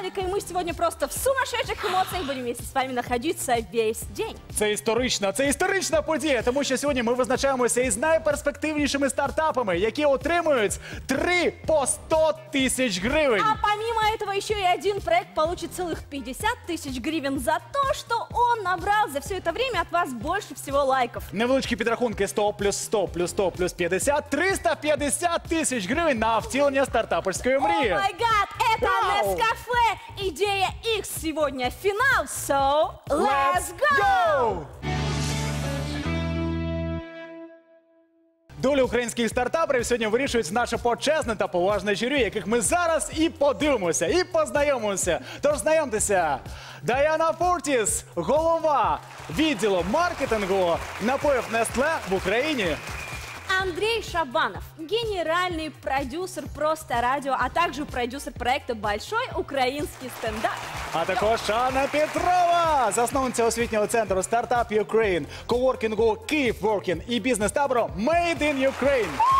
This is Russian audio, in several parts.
Славика, и мы сегодня просто в сумасшедших эмоциях будем вместе с вами находиться весь день. Це історична, це історична подія, тому що сьогодні ми визначаємося із найперспективнішими стартапами, які отримують 3 по 100 тисяч гривень. А помимо этого еще и один проект получит целых 50 тысяч гривен за то, что он набрал за все это время от вас больше всего лайков. Невеличкі підрахунки 100 плюс 100 плюс 100 плюс 50, 350 тисяч гривень на втілення стартаперської О мрії. май гад, Это! Nescafe Идея X сегодня финал, so let's go! Долю українських стартаперів сьогодні вирішують наше почесне та поважне журі, яких ми зараз і подивимося, і познайомимося. Тож знайомтеся, Даяна Фуртіс, голова відділу маркетингу напоїв Нестле в Україні. Андрей Шабанов, генеральный продюсер «Просто радио», а также продюсер проекта «Большой украинский стендап». А також Анна Петрова, засновниця освітнього центру Стартап Ukraine, коворкінгу Київ Воркін і бізнес-табору Made in Ukraine.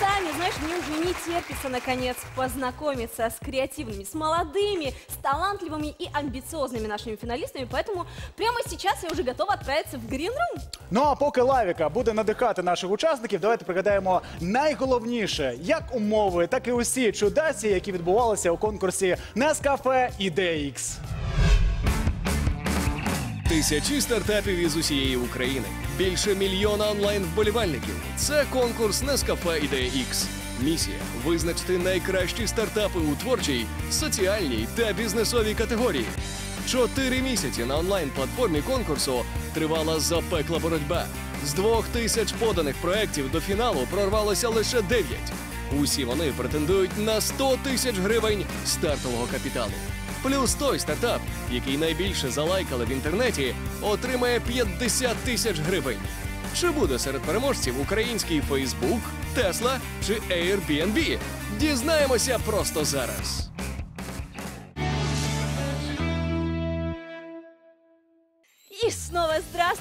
Сами, знаешь, мне уже не терпится, наконец, познакомиться с креативными, с молодыми, с талантливыми и амбициозными нашими финалистами, поэтому прямо сейчас я уже готова отправиться в Green Room. Ну а поки лавіка буде надихати наших учасників, давайте пригадаємо найголовніше, як умови, так і усі чудасі, які відбувалися у конкурсі Нескафе IDX. Тисячі стартапів із усієї України. Більше мільйона онлайн вболівальників. Це конкурс Nescafe Ідея X. Місія визначити найкращі стартапи у творчій, соціальній та бізнесовій категорії. Чотири місяці на онлайн-платформі конкурсу тривала запекла боротьба. З двох тисяч поданих проєктів до фіналу прорвалося лише дев'ять. Усі вони претендують на 100 тисяч гривень стартового капіталу. Плюс той стартап, який найбільше залайкали в інтернеті, отримає 50 тисяч гривень. Чи буде серед переможців український Facebook, Tesla чи Airbnb? Дізнаємося просто зараз.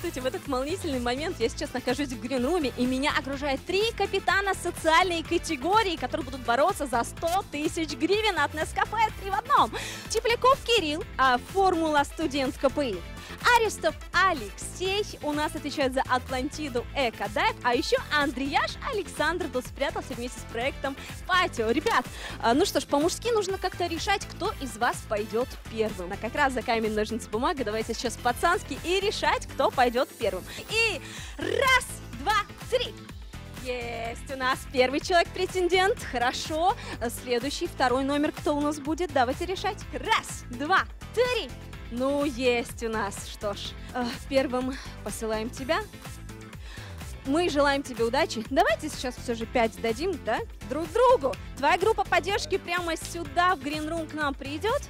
Здравствуйте! В этот волнительный момент я сейчас нахожусь в Гринруме, и меня окружает три капитана социальной категории, которые будут бороться за 100 тысяч гривен от Нескафе три в одном. Тепляков Кирилл, а формула студент КПИ. Арестов Алексей у нас отвечает за Атлантиду Экодайв, а еще Андреяш Александр тут спрятался вместе с проектом Патио. Ребят, а, ну что ж, по-мужски нужно как-то решать, кто из вас пойдет первым. А как раз за камень, ножницы, бумага, давайте сейчас пацански и решать, кто пойдет первым. И раз, два, три. Есть у нас первый человек-претендент. Хорошо. Следующий, второй номер, кто у нас будет? Давайте решать. Раз, два, три. Ну, есть у нас. Что ж, э, первым посылаем тебя. Мы желаем тебе удачи. Давайте сейчас все же 5 дадим, да, друг другу. Твоя группа поддержки прямо сюда, в Room, к нам придет.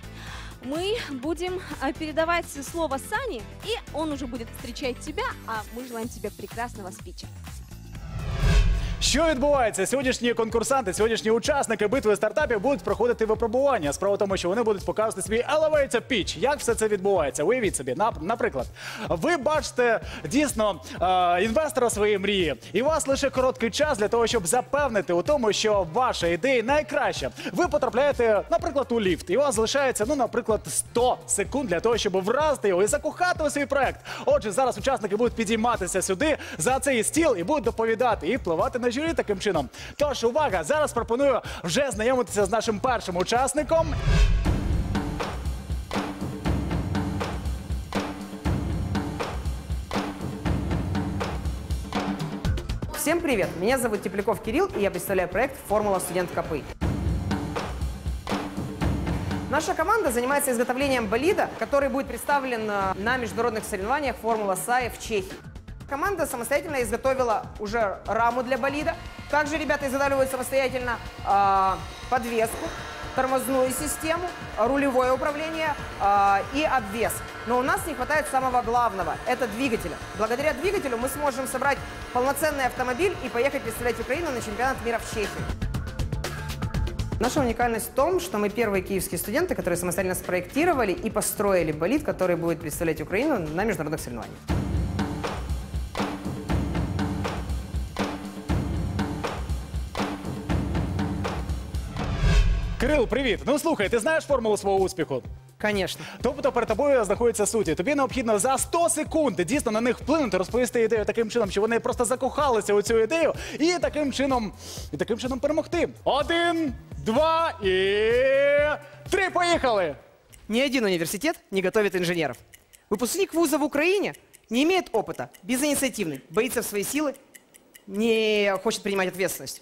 Мы будем э, передавать слово Сане, и он уже будет встречать тебя, а мы желаем тебе прекрасного спича. Що відбувається? Сьогоднішні конкурсанти, сьогоднішні учасники битви стартапів будуть проходити випробування. Справа в тому, що вони будуть показувати свій elevator pitch. Як все це відбувається? Уявіть собі, нап- наприклад, ви бачите дійсно е, інвестора своєї мрії, і у вас лише короткий час для того, щоб запевнити у тому, що ваша ідея найкраща. Ви потрапляєте, наприклад, у ліфт, і у вас залишається, ну, наприклад, 100 секунд для того, щоб вразити його і закохати у свій проект. Отже, зараз учасники будуть підійматися сюди за цей стіл і будуть доповідати і впливати на журі таким чином. Тож, увага! Зараз пропоную вже знайомитися з нашим першим учасником. Всем привет! Меня зовут Тепляков Кирилл, и я представляю проект «Формула студент КПИ». Наша команда занимается изготовлением болида, который будет представлен э, на международных соревнованиях «Формула САИ» в Чехии. Команда самостоятельно изготовила уже раму для болида. Также ребята изготавливают самостоятельно э, подвеску, тормозную систему, рулевое управление э, и обвес. Но у нас не хватает самого главного – это двигателя. Благодаря двигателю мы сможем собрать полноценный автомобиль и поехать представлять Украину на чемпионат мира в Чехии. Наша уникальность в том, что мы первые киевские студенты, которые самостоятельно спроектировали и построили болид, который будет представлять Украину на международных соревнованиях. Кирил, привіт. Ну слухай, ти знаєш формулу свого успіху? Конечно. Тобто перед тобою знаходяться суті. Тобі необхідно за 100 секунд дійсно на них вплинути, розповісти ідею таким чином, що вони просто закохалися у цю ідею, і таким чином, і таким чином перемогти. Один, два і три. Поїхали! Ни один университет не готовит инженеров. Выпускник вуза в Украине не имеет опыта, безинициативный, боится в свои силы, не хочет принимать ответственность.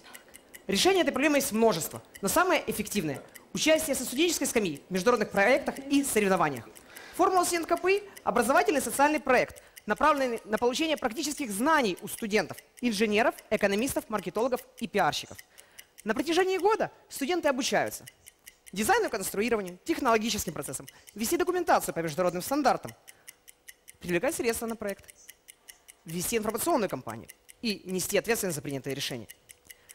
Решение этой проблемы есть множество, но самое эффективное – участие со студенческой скамьи в международных проектах и соревнованиях. Формула студент КПИ – образовательный социальный проект, направленный на получение практических знаний у студентов, инженеров, экономистов, маркетологов и пиарщиков. На протяжении года студенты обучаются дизайну и конструированию, технологическим процессам, вести документацию по международным стандартам, привлекать средства на проект, вести информационную кампанию и нести ответственность за принятые решения.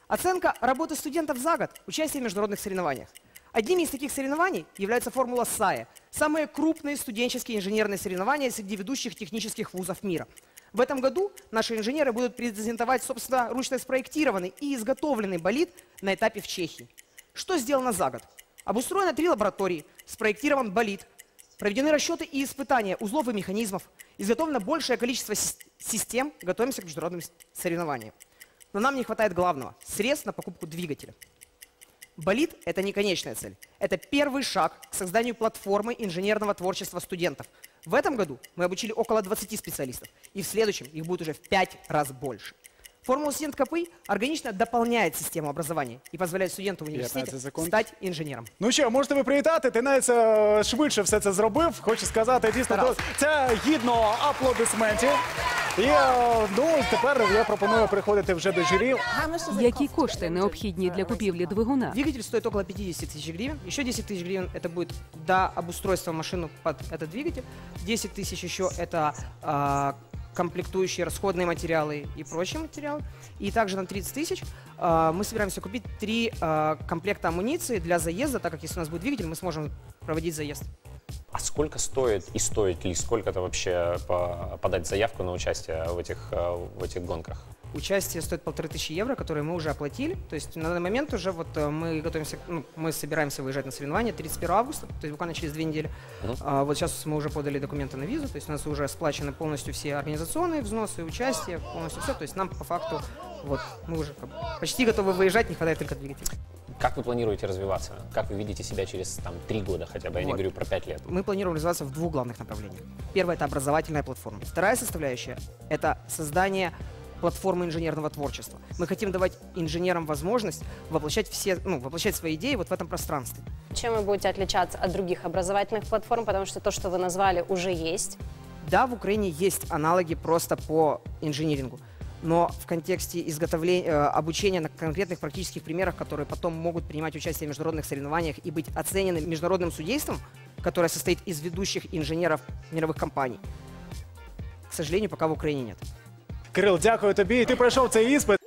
Оценка работы студентов за год, участие в международных соревнованиях. Одними из таких соревнований является формула САИ, самые крупные студенческие инженерные соревнования среди ведущих технических вузов мира. В этом году наши инженеры будут презентовать, собственно, ручно спроектированный и изготовленный болид на этапе в Чехии. Что сделано за год? Обустроено три лаборатории, спроектирован болид, проведены расчеты и испытания узлов и механизмов, изготовлено большее количество сис- систем, готовимся к международным соревнованиям. Но нам не хватает главного – средств на покупку двигателя. Болид – это не конечная цель. Это первый шаг к созданию платформы инженерного творчества студентов. В этом году мы обучили около 20 специалистов, и в следующем их будет уже в 5 раз больше. Формула студент КПИ органично дополняет систему образования и позволяет студенту в 15 университете секунд. стать инженером. Ну що, можете ви привітати? Ти навіть е, швидше все це зробив. Хочу сказати, дійсно, то, Старався. це гідно аплодисментів. І е, ну тепер я пропоную приходити вже до журі. Які кошти необхідні для купівлі двигуна? Двигатель стоит около 50 тысяч гривен. Еще 10 тысяч гривен это будет до обустройства машины под этот двигатель. 10 тысяч еще это а, комплектующие, расходные материалы и прочие материалы. И также на 30 тысяч а, мы собираемся купить три а, комплекта амуниции для заезда, так как если у нас будет двигатель, мы сможем проводить заезд. А сколько стоит и стоит ли сколько-то вообще по- подать заявку на участие в этих, э, в этих гонках? Участие стоит полторы тысячи евро, которые мы уже оплатили. То есть на данный момент уже вот э, мы готовимся, ну, мы собираемся выезжать на соревнования 31 августа, то есть буквально через две недели. А, вот сейчас мы уже подали документы на визу, то есть у нас уже сплачены полностью все организационные взносы, участие, полностью все. То есть нам по факту вот мы уже почти готовы выезжать, не хватает только двигателя. Как вы планируете развиваться? Как вы видите себя через там, три года хотя бы? Я не Вот. говорю про пять лет. Мы планируем развиваться в двух главных направлениях. Первое – это образовательная платформа. Вторая составляющая – это создание платформы инженерного творчества. Мы хотим давать инженерам возможность воплощать, все, ну, воплощать свои идеи вот в этом пространстве. Чем вы будете отличаться от других образовательных платформ, потому что то, что вы назвали, уже есть. Да, в Украине есть аналоги просто по инжинирингу, но в контексте изготовления, э, обучения на конкретных практических примерах, которые потом могут принимать участие в международных соревнованиях и быть оценены международным судейством, которое состоит из ведущих инженеров мировых компаний, к сожалению, пока в Украине нет. Кирил, дякую тобі. Ти пройшов цей іспит.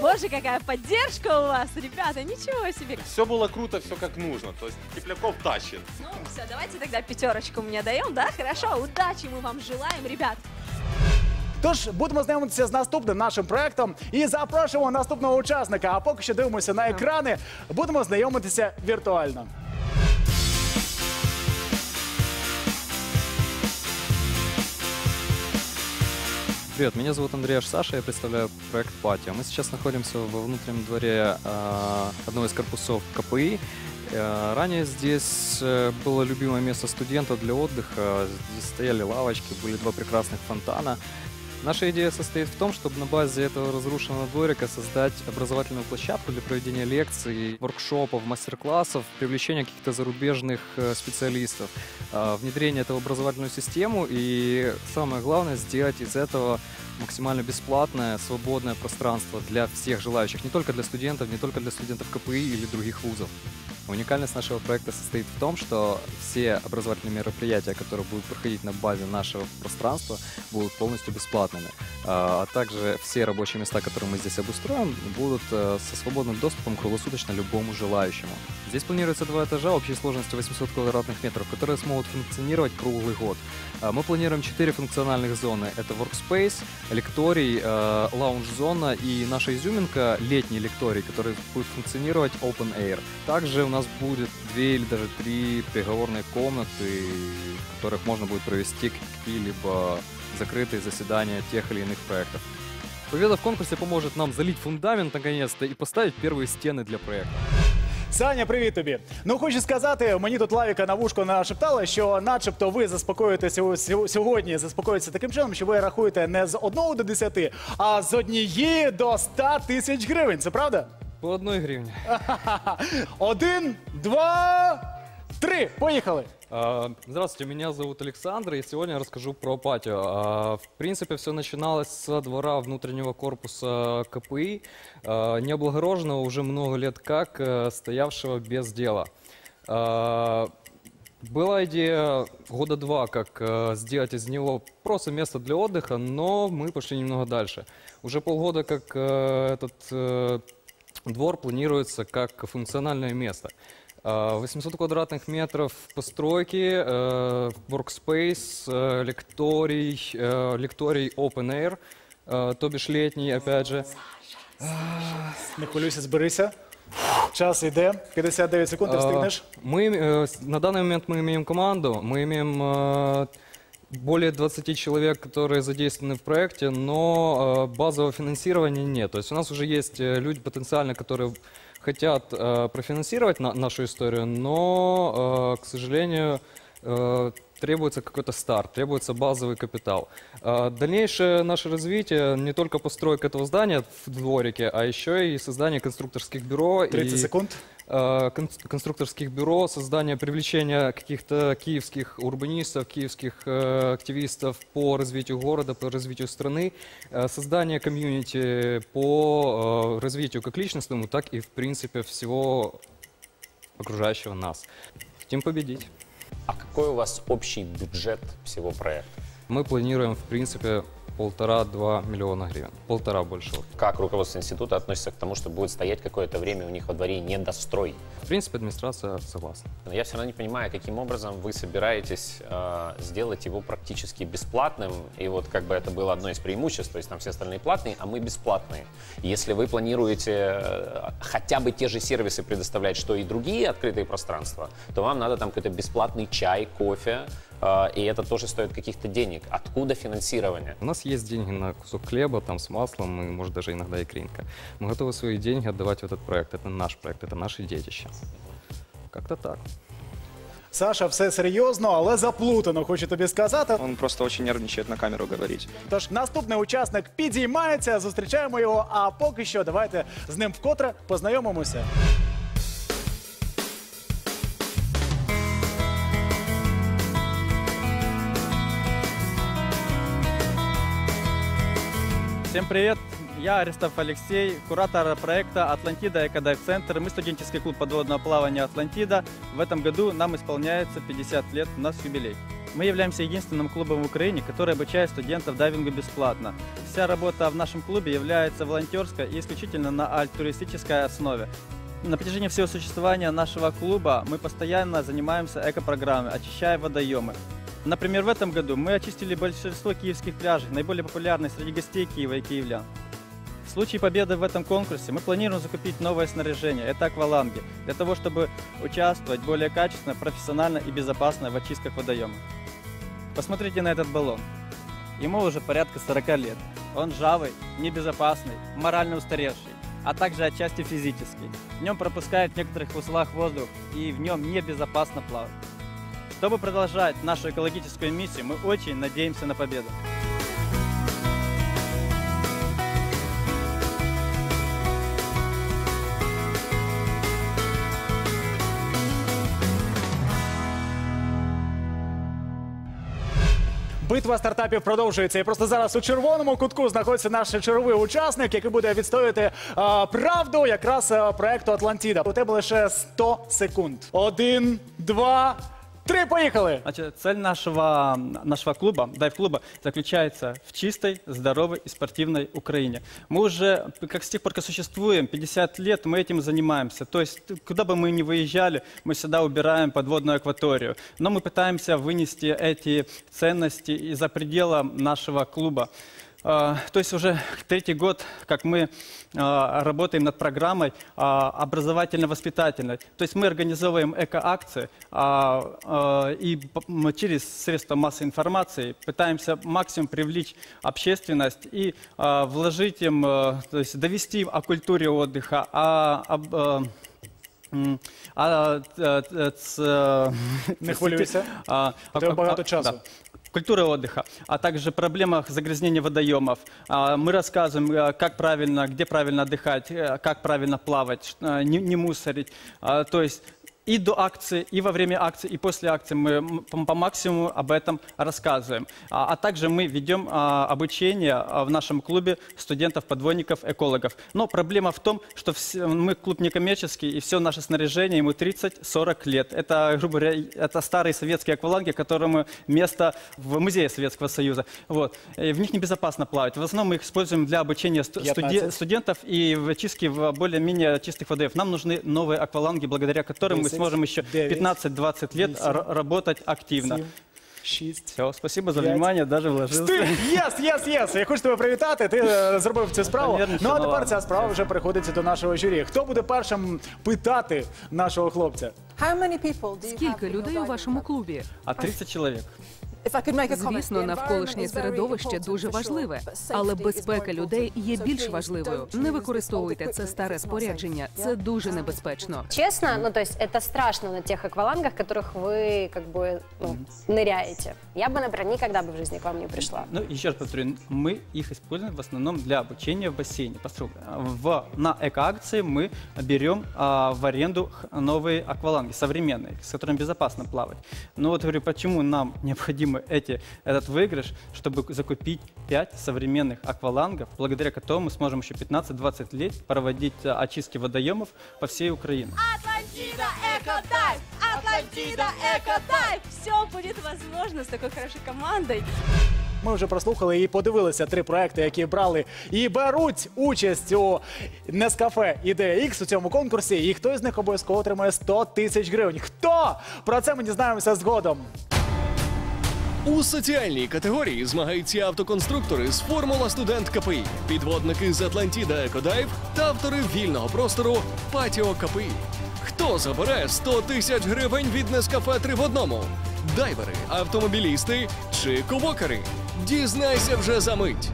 Боже, какая поддержка у вас, ребята, ничего себе. Все было круто, все как нужно. То есть Тепляков тащит. Ну все, давайте тогда пятерочку мне даем, да? Хорошо, удачи мы вам желаем, ребят. Тож будемо знайомитися з наступним нашим проектом і запрошуємо наступного учасника. А поки що дивимося на екрани, будемо знайомитися віртуально. Привет, меня зовут Андрей Саша, я представляю проект Патио. Мы сейчас находимся во внутреннем дворе э, одного из корпусов КПИ. Э, ранее здесь э, было любимое место студентов для отдыха. Здесь стояли лавочки, были два прекрасных фонтана. Наша идея состоит в том, чтобы на базе этого разрушенного дворика создать образовательную площадку для проведения лекций, воркшопов, мастер-классов, привлечения каких-то зарубежных э, специалистов, э, внедрение этого в образовательную систему и самое главное сделать из этого максимально бесплатное, свободное пространство для всех желающих, не только для студентов, не только для студентов КПИ или других вузов. Уникальность нашего проекта состоит в том, что все образовательные мероприятия, которые будут проходить на базе нашего пространства, будут полностью бесплатными. А а также все рабочие места, которые мы здесь обустроим, будут э, со свободным доступом круглосуточно любому желающему. Здесь планируется два этажа общей сложностью 800 квадратных метров, которые смогут функционировать круглый год. А Мы планируем четыре функциональных зоны. Это Workspace, лекторий, э, лаунж-зона и наша изюминка летний лекторий, который будет функционировать open air. Также у нас будет две или даже три переговорные комнаты, в которых можно будет провести какие-либо закрытые заседания тех или иных проектов. Победа в конкурсе поможет нам залить фундамент наконец-то и поставить первые стены для проекта. Саня, привіт тобі. Ну хочу сказати, мені тут лавіка на вушко нашептала, що начебто ви заспокоїте сьо- сьо- сьогодні, заспокоїтеся таким чином, що ви рахуєте не з 1 до 10, а з однієї до 100 тисяч гривень. Це правда? По одной гривне. Один, два, три. Поїхали. А, Здравствуйте, меня зовут Александр, и сегодня я расскажу про патио. А, В принципе, все начиналось со двора внутреннего корпуса КПИ, а, необлагороженного уже много лет как, э, стоявшего без дела. А, Была идея года два, как э, сделать из него просто место для отдыха, но мы пошли немного дальше. Уже полгода как э, этот э, двор планируется как функциональное место. А, 800 квадратных метров постройки, э, workspace, э, лекторий, э, лекторий open air, э, то бишь летний, опять же. Не хвилюйся, зберися. Час йде. 59 секунд, ти А, встигнеш. Мы, э, с- на данный момент мы имеем команду, мы имеем э, более 20 человек, которые задействованы в проекте, но э, базового финансирования нет. То есть у нас уже есть э, люди потенциально, которые хотят э, профинансировать на- нашу историю, но, к сожалению, требуется какой-то старт, требуется базовый капитал. А, Дальнейшее наше развитие не только постройка этого здания в дворике, а еще и создание конструкторских бюро. 30 и секунд. кон- конструкторских бюро, создание, привлечение каких-то киевских урбанистов, киевских э, активистов по развитию города, по развитию страны, э, создание комьюнити по э, развитию как личностному, так и, в принципе, всего окружающего нас. Хотим победить. А какой у вас общий бюджет всего проекта? Мы планируем, в принципе, полтора-два миллиона гривен. Полтора больше. Как руководство института относится к тому, что будет стоять какое-то время у них во дворе недострой? В принципе, администрация согласна. Но я все равно не понимаю, каким образом вы собираетесь э, сделать его практически бесплатным. И вот как бы это было одно из преимуществ, то есть там все остальные платные, а мы бесплатные. Если вы планируете э, хотя бы те же сервисы предоставлять, что и другие открытые пространства, то вам надо там какой-то бесплатный чай, кофе, и это тоже стоит каких-то денег. Откуда финансирование? У нас есть деньги на кусок хлеба, там, с маслом, и, может, даже иногда икринка. Мы готовы свои деньги отдавать в этот проект. Это наш проект, это наше детище. Как-то так. Саша, все серйозно, але заплутано, хочу тобі сказати. Он просто очень нервничает на камеру говорить. Тож наступний учасник підіймається, зустрічаємо його. А поки що, давайте з ним вкотре познайомимося. Всем привет! Я Арестов Алексей, куратор проекта «Атлантида Экодайв Центр». Мы студенческий клуб подводного плавания «Атлантида». В этом году нам исполняется 50 лет, у нас юбилей. Мы являемся единственным клубом в Украине, который обучает студентов дайвингу бесплатно. Вся работа в нашем клубе является волонтерской и исключительно на альтруистической основе. На протяжении всего существования нашего клуба мы постоянно занимаемся экопрограммой, очищая водоемы. Например, в этом году мы очистили большинство киевских пляжей, наиболее популярные среди гостей Киева и киевлян. В случае победы в этом конкурсе мы планируем закупить новое снаряжение, это акваланги, для того, чтобы участвовать более качественно, профессионально и безопасно в очистках водоема. Посмотрите на этот баллон. Ему уже порядка 40 лет. Он ржавый, небезопасный, морально устаревший, а также отчасти физический. В нем пропускают в некоторых узлах воздух и в нем небезопасно плавать. Чтобы продолжать нашу экологическую миссию, мы очень надеемся на победу. Битва стартапів продовжується. І просто зараз у червоному кутку знаходиться наш черговий учасник, який буде відстояти а, правду якраз а, проекту Атлантіда. У тебе лише 100 секунд. Один, два, Три. Поїхали! Значит, цель нашего, нашего клуба, дайв-клуба, заключается в чистой, здоровой и спортивной Украине. Мы уже, как с тех пор, как существуем, 50 лет мы этим занимаемся. То есть, куда бы мы ни выезжали, мы всегда убираем подводную акваторию. Но мы пытаемся вынести эти ценности и за пределы нашего клуба. А, То есть уже третий год, как мы а, работаем над программой а, образовательно-воспитательной. То есть мы организовываем эко-акции и через средства массовой информации пытаемся максимум привлечь общественность и вложить им, то есть довести о культуре отдыха, о, об, а, Не хвилюйся. а, У тебе а- багато часу. Культуры отдыха, а также проблемах загрязнения водоемов. А, Мы рассказываем, э, как правильно, где правильно отдыхать, э, как правильно плавать, э, не, не мусорить. А, То есть и до акции, и во время акции, и после акции мы по, максимуму об этом рассказываем. А, а также мы ведем а, обучение а, в нашем клубе студентов-подводников, экологов. Но проблема в том, что все- мы клуб некоммерческий, и все наше снаряжение ему 30-40 лет. Это, грубо говоря, это старые советские акваланги, которым место в музее Советского Союза. Вот. И в них небезопасно плавать. В основном мы их используем для обучения сту- студе- 15. студентов и в чистке в более-менее чистых водоемов. Нам нужны новые акваланги, благодаря которым мы 10, сможем еще 9, 15-20 лет работать активно. Сім, шість. Все, спасибо за пять. внимание, даже вложився. Стиль! Єс, єс, єс! Я хочу тебе привітати. Ти е, зробив цю справу. Ну а тепер ця справа вже приходиться до нашого журі. Хто буде першим питати нашого хлопця? Скільки людей у вашому клубі? А 30 человек. Звісно, навколишнє середовище дуже важливе, але безпека людей є більш важливою. Не використовуйте це старе спорядження. Це дуже небезпечно. Честно, ну то есть это страшно на тех аквалангах, в которых вы как бы ну, ныряете. Я бы, например, никогда бы в жизни к вам не пришла. Ну, еще раз повторю, мы их используем в основном для обучения в бассейне. Поскольку в, на эко-акции мы берем а, в аренду х- новые акваланги, современные, с которыми безопасно плавать. Но вот говорю, почему нам необходимы эти, этот выигрыш, чтобы закупить 5 современных аквалангов, благодаря которым мы сможем еще 15-20 лет проводить а, очистки водоемов по всей Украине. Атлантида Экодайв! Атлантида Экодайв! Все будет возможно с такой хорошей командой. Ми вже прослухали і подивилися три проекти, які брали і беруть участь у Нескафе Ідея X у цьому конкурсі. І хто з них обов'язково отримає 100 тисяч гривень. Хто? Про це ми дізнаємося згодом. У соціальній категорії змагаються автоконструктори з Формула Студент КПІ, підводники з Атлантіда Екодайв та автори вільного простору Патіо КПІ. Хто забере 100 тисяч гривень від Нескафе 3 в одному? Дайвери, автомобілісти чи ковокери? Дізнайся вже за мить.